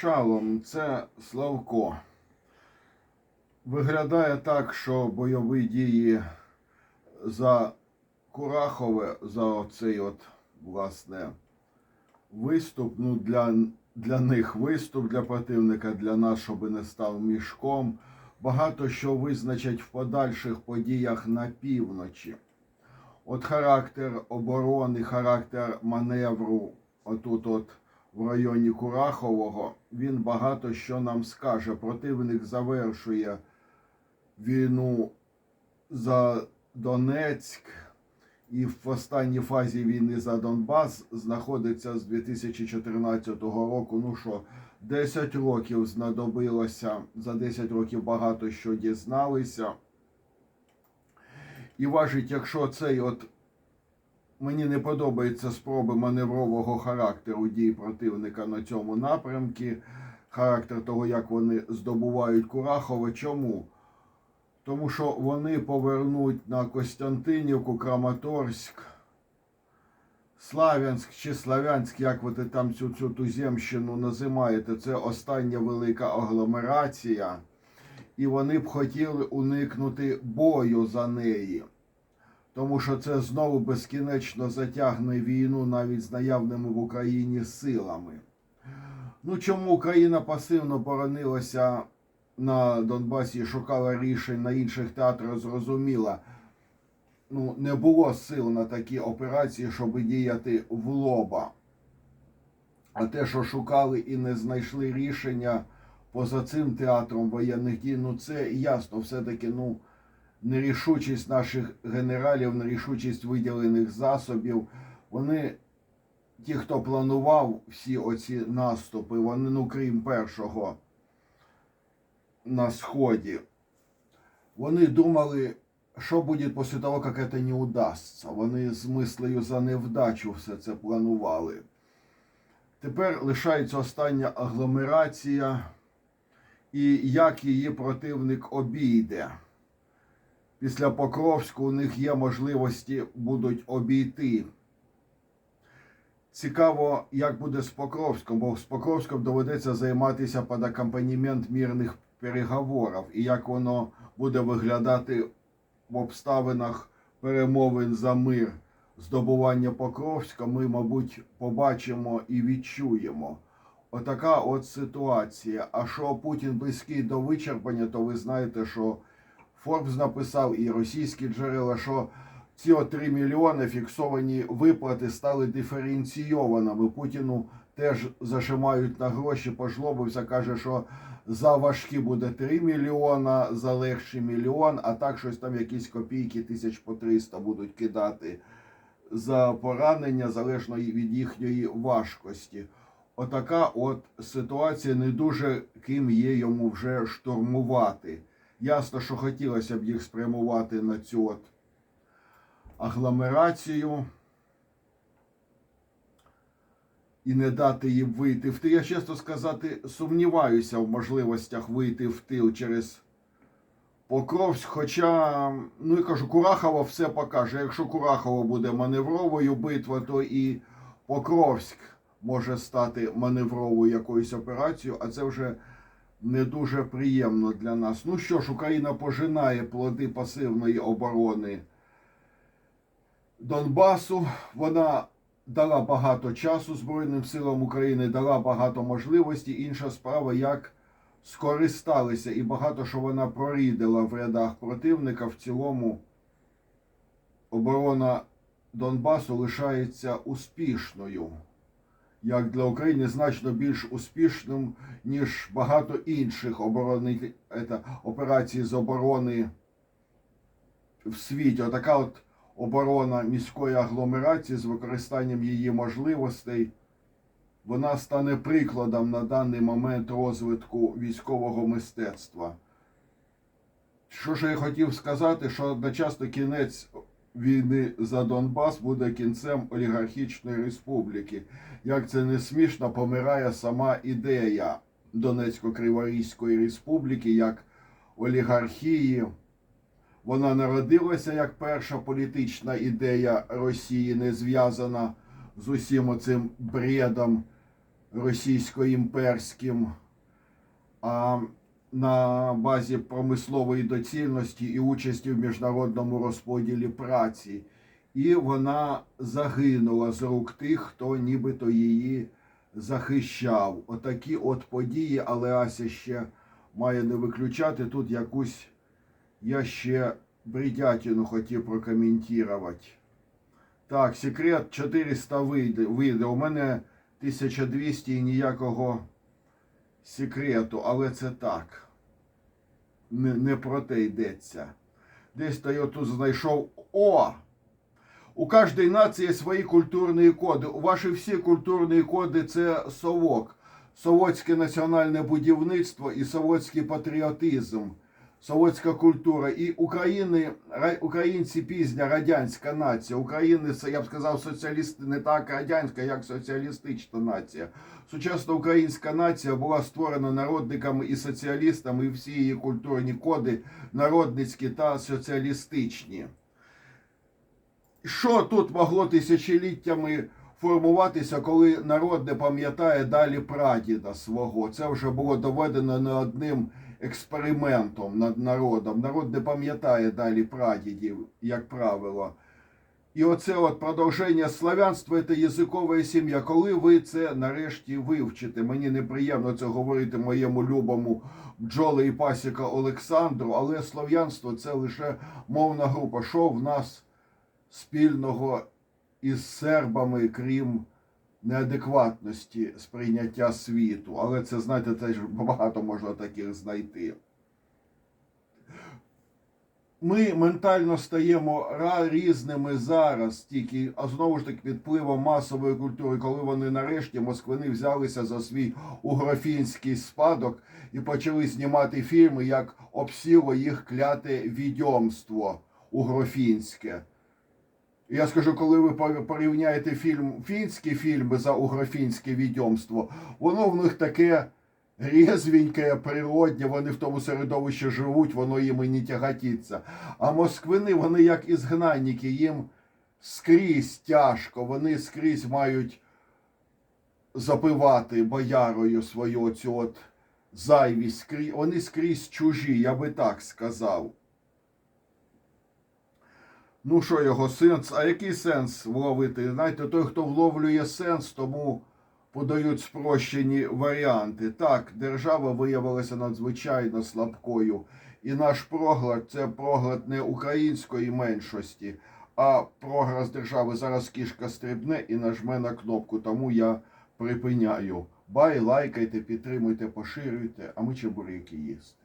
Шалом, це Славко. Виглядає так, що бойові дії за Курахове, за оцей от, власне, виступ. Ну, для, для них виступ для противника, для нас, щоб не став мішком. Багато що визначать в подальших подіях на півночі. От характер оборони, характер маневру, отут, от в районі Курахового, він багато що нам скаже. Противник завершує війну за Донецьк і в останній фазі війни за Донбас знаходиться з 2014 року. Ну що, 10 років знадобилося, за 10 років багато що дізналися. І важить, якщо цей от мені не подобаються спроби маневрового характеру дій противника на цьому напрямку, характер того, як вони здобувають Курахове. Чому? Тому що вони повернуть на Костянтинівку, Краматорськ, Славянськ чи Славянськ, як ви там цю, цю туземщину називаєте, це остання велика агломерація, і вони б хотіли уникнути бою за неї. Тому що це знову безкінечно затягне війну навіть з наявними в Україні силами. Ну чому Україна пасивно боронилася на Донбасі і шукала рішень на інших театрах, зрозуміла. Ну, не було сил на такі операції, щоб діяти в лоба. А те, що шукали і не знайшли рішення поза цим театром воєнних дій, ну це ясно, все-таки ну, нерішучість наших генералів, нерішучість виділених засобів. Вони, ті, хто планував всі оці наступи, вони, ну крім першого на сході, вони думали, що буде після того, як це не удасться. Вони з мислею за невдачу все це планували. Тепер лишається остання агломерація, і як її противник обійде. Після Покровську у них є можливості будуть обійти. Цікаво, як буде з Покровськом, бо з Покровськом доведеться займатися під акомпанімент мирних переговорів, і як воно буде виглядати в обставинах перемовин за мир здобування Покровська, ми, мабуть, побачимо і відчуємо. Отака от ситуація. А що Путін близький до вичерпання, то ви знаєте, що Форбс написав і російські джерела, що ці 3 мільйони фіксовані виплати стали диференційованими. Путіну теж зажимають на гроші, пожлобився, каже, що за важкі буде 3 мільйона, за легші мільйон, а так щось там якісь копійки, тисяч по 300 будуть кидати за поранення, залежно від їхньої важкості. Отака от ситуація не дуже ким є йому вже штурмувати. Ясно, що хотілося б їх спрямувати на цю от агломерацію і не дати їм вийти в тил. Я чесно сказати, сумніваюся в можливостях вийти в тил через Покровськ. Хоча, ну я кажу, Курахова все покаже. Якщо Курахова буде маневровою битва, то і Покровськ може стати маневровою якоюсь операцією, а це вже не дуже приємно для нас. Ну що ж, Україна пожинає плоди пасивної оборони Донбасу. Вона дала багато часу Збройним силам України, дала багато можливостей. Інша справа, як скористалися, і багато що вона прорідила в рядах противника. В цілому оборона Донбасу лишається успішною. Як для України значно більш успішним, ніж багато інших оборонних операцій з оборони в світі. Отака от оборона міської агломерації з використанням її можливостей, вона стане прикладом на даний момент розвитку військового мистецтва. Що ж я хотів сказати, що одночасно кінець війни за Донбас буде кінцем олігархічної республіки. Як це не смішно, помирає сама ідея Донецько-Криворізької республіки як олігархії. Вона народилася як перша політична ідея Росії, не зв'язана з усім оцим бредом російсько-імперським, а на базі промислової доцільності і участі в міжнародному розподілі праці. І вона загинула з рук тих, хто нібито її захищав. Отакі от події, але Ася ще має не виключати тут якусь. Я ще бредятину хотів прокоментувати. Так, секрет 400 вийде. У мене 1200 і ніякого секрету, але це так. Не, не про те йдеться. Десь то я тут знайшов. О! У кожної нації свої культурні коди. У ваші всі культурні коди це совок, совоцьке національне будівництво і совоцький патріотизм, совоцька культура. І України, ра- українці пізня радянська нація. України, я б сказав, соціаліст, не так радянська, як соціалістична нація. Сучасна українська нація була створена народниками і соціалістами, і всі її культурні коди народницькі та соціалістичні. Що тут могло тисячоліттями формуватися, коли народ не пам'ятає далі прадіда свого? Це вже було доведено не одним експериментом над народом. Народ не пам'ятає далі прадідів, як правило. І оце от продовження славянства це язикова сім'я. Коли ви це нарешті вивчите? Мені неприємно це говорити моєму любому бджоли і пасіка Олександру, але слов'янство це лише мовна група. Що в нас спільного із сербами, крім неадекватності сприйняття світу? Але це, знаєте, теж багато можна таких знайти. Ми ментально стаємо різними зараз, тільки а знову ж таки під впливом масової культури, коли вони нарешті москвини взялися за свій угрофінський спадок і почали знімати фільми, як обсіло їх кляте відьомство угрофінське. Я скажу, коли ви порівняєте фільм, фінські фільми за угрофінське відьомство, воно в них таке різвеньке, природнє, вони в тому середовищі живуть, воно їм і не тяготиться. А москвини, вони як ізгнанники, їм скрізь тяжко, вони скрізь мають запивати боярою свою цю от зайвість. Вони скрізь чужі, я би так сказав. Ну, що його сенс? А який сенс вловити? Знаєте, той, хто вловлює сенс, тому подають спрощені варіанти. Так, держава виявилася надзвичайно слабкою. І наш прогляд це прогляд не української меншості, а прогрес держави. Зараз кішка стрибне і нажме на кнопку. Тому я припиняю. Бай, лайкайте, підтримуйте, поширюйте, а ми чебуреки їсти.